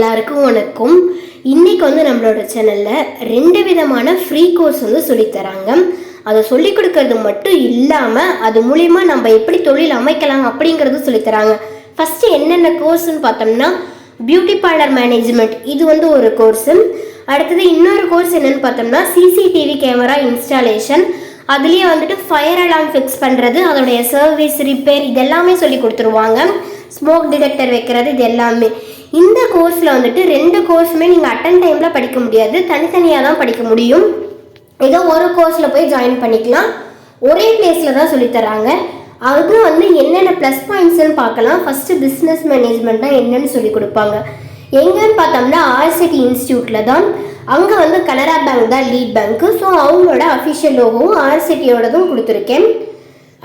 எல்லாருக்கும் வணக்கம். இன்னைக்கு வந்து நம்மளோட சேனல்ல ரெண்டு விதமான ஃப்ரீ கோர்ஸ் வந்து சொல்லித் தராங்க. அதை சொல்லி கொடுக்கறது மட்டும் இல்லாம அது மூலியமா நம்ம எப்படி தொழில் அமைக்கலாம் அப்படிங்கிறது சொல்லி தராங்க. ஃபர்ஸ்ட் என்னென்ன கோர்ஸ்னு பார்த்தோம்னா பியூட்டி பார்லர் மேனேஜ்மெண்ட் இது வந்து ஒரு கோர்ஸ் அடுத்தது இன்னொரு கோர்ஸ் என்னன்னு பார்த்தோம்னா சிசிடிவி கேமரா இன்ஸ்டாலேஷன் அதுலேயே வந்துட்டு ஃபயர் அலார்ம் ஃபிக்ஸ் பண்ணுறது அதோடைய சர்வீஸ் ரிப்பேர் இதெல்லாமே சொல்லி கொடுத்துருவாங்க. ஸ்மோக் டிடெக்டர் வைக்கிறது இது எல்லாமே. இந்த கோர்ஸில் வந்துட்டு ரெண்டு கோர்ஸுமே நீங்கள் அட்டன் டைமில் படிக்க முடியாது. தனித்தனியாக தான் படிக்க முடியும். ஏதோ ஒரு கோர்ஸில் போய் ஜாயின் பண்ணிக்கலாம். ஒரே பிளேஸில் தான் சொல்லித்தராங்க தராங்க. வந்து என்னென்ன ப்ளஸ் பாயிண்ட்ஸ்னு பார்க்கலாம். ஃபஸ்ட்டு பிஸ்னஸ் மேனேஜ்மெண்ட்னா என்னன்னு சொல்லி கொடுப்பாங்க. எங்கேன்னு பார்த்தோம்னா ஆர்சிடி இன்ஸ்டியூட்டில் தான். அங்கே வந்து கனரா பேங்க் தான் லீட் பேங்க்கு ஸோ அவங்களோட அஃபிஷியல் லோகவும் ஆர்சிட்டியோடதும் கொடுத்துருக்கேன்.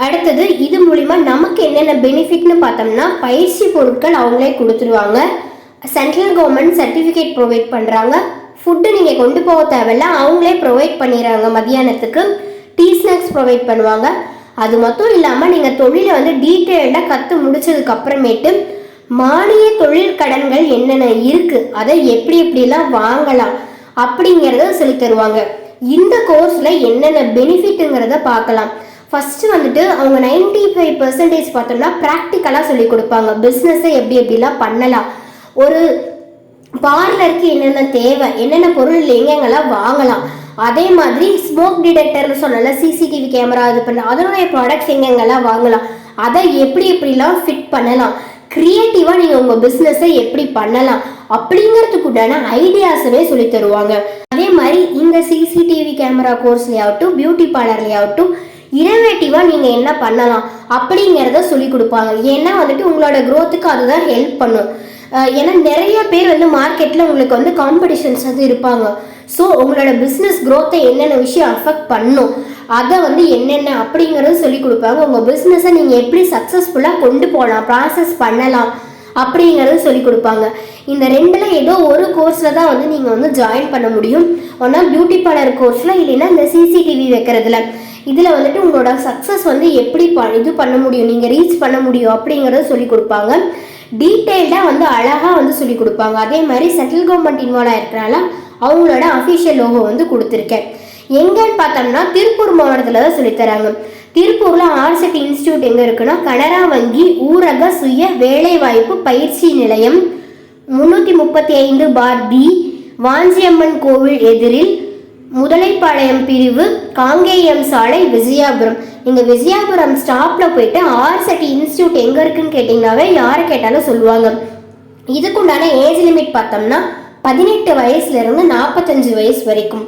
அடுத்தது இது மூலிமா நமக்கு என்னென்ன பெனிஃபிட்னு பார்த்தோம்னா பயிற்சி பொருட்கள் அவங்களே கொடுத்துருவாங்க. சென்ட்ரல் கவர்மெண்ட் சர்டிஃபிகேட் ப்ரொவைட் பண்ணுறாங்க ஃபுட்டு நீங்கள் கொண்டு போக தேவையில்ல அவங்களே ப்ரொவைட் பண்ணிடுறாங்க மதியானத்துக்கு டீ ஸ்நாக்ஸ் ப்ரொவைட் பண்ணுவாங்க. அது மட்டும் இல்லாமல் நீங்கள் தொழிலை வந்து டீட்டெயில்டாக கற்று முடிச்சதுக்கு அப்புறமேட்டு மானிய தொழில் கடன்கள் என்னென்ன இருக்குது அதை எப்படி எப்படிலாம் வாங்கலாம் அப்படிங்கிறத சொல்லி தருவாங்க. இந்த கோர்ஸில் என்னென்ன பெனிஃபிட்டுங்கிறத பார்க்கலாம். ஃபஸ்ட்டு வந்துட்டு அவங்க நைன்டி ஃபைவ் பர்சன்டேஜ் பார்த்தோம்னா ப்ராக்டிக்கலாக சொல்லி கொடுப்பாங்க. பிஸ்னஸை எப்படி எப்படிலாம் பண்ணலாம். ஒரு பார்லருக்கு என்னென்ன தேவை என்னென்ன பொருள் எங்கெங்கெல்லாம் வாங்கலாம். அதே மாதிரி ஸ்மோக் டிடெக்டர்னு சொன்னால சிசிடிவி கேமரா இது பண்ண அதனுடைய ப்ராடக்ட்ஸ் எங்கெங்கெல்லாம் வாங்கலாம் அதை எப்படி எப்படிலாம் ஃபிட் பண்ணலாம். க்ரியேட்டிவாக நீங்கள் உங்கள் பிஸ்னஸை எப்படி பண்ணலாம் அப்படிங்கிறதுக்குண்டான ஐடியாஸுமே சொல்லி தருவாங்க. அதே மாதிரி இந்த சிசிடிவி கேமரா கோர்ஸ்லேயாகட்டும் பியூட்டி பார்லர்லேயாகட்டும் இனோவேட்டிவாக நீங்கள் என்ன பண்ணலாம் அப்படிங்கிறத சொல்லி கொடுப்பாங்க. ஏன்னா வந்துட்டு உங்களோட க்ரோத்துக்கு அதுதான் ஹெல்ப் பண்ணும். ஏன்னா நிறைய பேர் வந்து மார்க்கெட்டில் உங்களுக்கு வந்து காம்படிஷன்ஸ் வந்து இருப்பாங்க. ஸோ உங்களோட பிஸ்னஸ் க்ரோத்தை என்னென்ன விஷயம் அஃபெக்ட் பண்ணும்? அதை வந்து என்னென்ன அப்படிங்கிறத சொல்லி கொடுப்பாங்க. உங்கள் பிஸ்னஸை நீங்கள் எப்படி சக்ஸஸ்ஃபுல்லாக கொண்டு போகலாம்? ப்ராசஸ் பண்ணலாம் அப்படிங்கிறத சொல்லி கொடுப்பாங்க. இந்த ரெண்டில் ஏதோ ஒரு கோர்ஸில் தான் வந்து நீங்கள் வந்து ஜாயின் பண்ண முடியும். ஒன்றா பியூட்டி பார்லர் கோர்ஸில் இல்லைன்னா இந்த சிசிடிவி வைக்கிறதுல. இதில் வந்துட்டு உங்களோட சக்ஸஸ் வந்து எப்படி ப இது பண்ண முடியும்? நீங்கள் ரீச் பண்ண முடியும் அப்படிங்கிறத சொல்லி கொடுப்பாங்க. டீட்டெயில்டாக வந்து அழகாக வந்து சொல்லி கொடுப்பாங்க. அதே மாதிரி சென்ட்ரல் கவர்மெண்ட் இன்வால்வ் ஆயிருக்கனால அவங்களோட அஃபிஷியல் லோகோ வந்து கொடுத்துருக்கேன். எங்கன்னு பார்த்தோம்னா திருப்பூர் மாவட்டத்தில் தான் சொல்லித்தராங்க திருப்பூரில் ஆர்செட் இன்ஸ்டியூட் எங்கே இருக்குன்னா கனரா வங்கி ஊரக சுய வேலைவாய்ப்பு பயிற்சி நிலையம் முந்நூற்றி முப்பத்தி ஐந்து பார் பி வாஞ்சியம்மன் கோவில் எதிரில் முதலைப்பாளையம் பிரிவு காங்கேயம் சாலை விஜயாபுரம். நீங்கள் விஜயாபுரம் ஸ்டாப்பில் போயிட்டு ஆர்செட் இன்ஸ்டியூட் எங்கே இருக்குன்னு கேட்டிங்கனாவே யாரை கேட்டாலும் சொல்லுவாங்க. இதுக்குண்டான ஏஜ் லிமிட் பார்த்தோம்னா பதினெட்டு வயசுலேருந்து நாற்பத்தஞ்சு வயசு வரைக்கும்.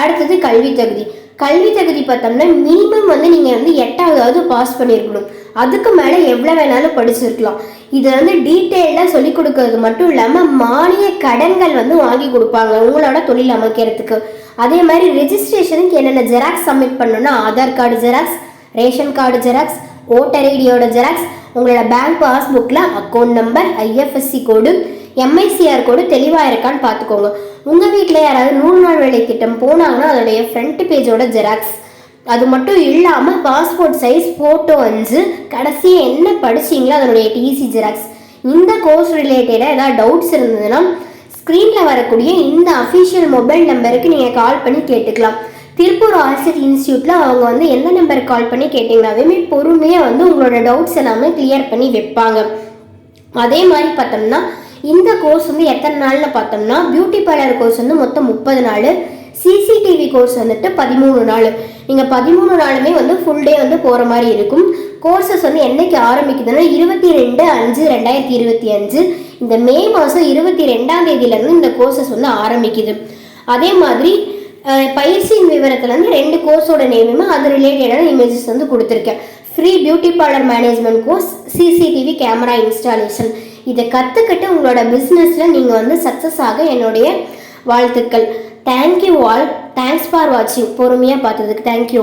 அடுத்தது கல்வி தகுதி. கல்வி தகுதி பார்த்தோம்னா மினிமம் வந்து நீங்கள் வந்து எட்டாவதாவது பாஸ் பண்ணியிருக்கணும். அதுக்கு மேலே எவ்வளோ வேணாலும் படிச்சிருக்கலாம். இதை வந்து டீட்டெயில்டாக சொல்லி கொடுக்கறது மட்டும் இல்லாமல் மானிய கடன்கள் வந்து வாங்கி கொடுப்பாங்க உங்களோட தொழில் அமைக்கிறதுக்கு. அதே மாதிரி ரெஜிஸ்ட்ரேஷனுக்கு என்னென்ன ஜெராக்ஸ் சப்மிட் பண்ணணும்னா Aadhaar card xerox ration card xerox voter ஐடியோட xerox உங்களோட bank பாஸ்புக்கில் account number IFSC code MICR code தெளிவாக இருக்கான்னு பார்த்துக்கோங்க. உங்கள் வீட்டில் யாராவது நூறு நாள் வேலை திட்டம் போனாங்கன்னா அதோடைய ஃப்ரண்ட் பேஜோட ஜெராக்ஸ் அது மட்டும் இல்லாமல் பாஸ்போர்ட் சைஸ் ஃபோட்டோ அஞ்சு கடைசியாக என்ன படிச்சீங்களோ அதனுடைய டிசி ஜெராக்ஸ் இந்த கோர்ஸ் ரிலேட்டடாக ஏதாவது டவுட்ஸ் இருந்ததுன்னா ஸ்க்ரீனில் வரக்கூடிய இந்த அஃபிஷியல் மொபைல் நம்பருக்கு நீங்கள் கால் பண்ணி கேட்டுக்கலாம். திருப்பூர் ஆர்சிட் இன்ஸ்டியூட்டில் அவங்க வந்து எந்த நம்பருக்கு கால் பண்ணி கேட்டிங்கனாவே பொறுமையாக வந்து உங்களோட டவுட்ஸ் எல்லாமே கிளியர் பண்ணி வைப்பாங்க. அதே மாதிரி பார்த்தோம்னா இந்த கோர்ஸ் வந்து எத்தனை நாளில் பார்த்தோம்னா பியூட்டி பார்லர் கோர்ஸ் வந்து மொத்தம் முப்பது நாள். சிசிடிவி கோர்ஸ் வந்துட்டு பதிமூணு நாள். நீங்கள் பதிமூணு நாளுமே வந்து ஃபுல் டே வந்து போகிற மாதிரி இருக்கும். கோர்சஸ் வந்து என்றைக்கு ஆரம்பிக்குதுன்னா இருபத்தி ரெண்டு அஞ்சு ரெண்டாயிரத்தி இருபத்தி அஞ்சு. இந்த மே மாதம் இருபத்தி ரெண்டாம் தேதியிலேருந்து இந்த கோர்சஸ் வந்து ஆரம்பிக்குது. அதே மாதிரி பயிற்சியின் விவரத்தில் வந்து ரெண்டு கோர்ஸோட நேமுமே அது ரிலேட்டடான இமேஜஸ் வந்து கொடுத்துருக்கேன். Free beauty parlour management course CCTV camera installation இதை கற்றுக்கிட்டு உங்களோட பிஸ்னஸில் நீங்கள் வந்து சக்ஸஸ் ஆக என்னுடைய வாழ்த்துக்கள். தேங்க்யூ ஆல் தேங்க்ஸ் ஃபார் வாட்சிங் பொறுமையாக பார்த்ததுக்கு தேங்க்யூ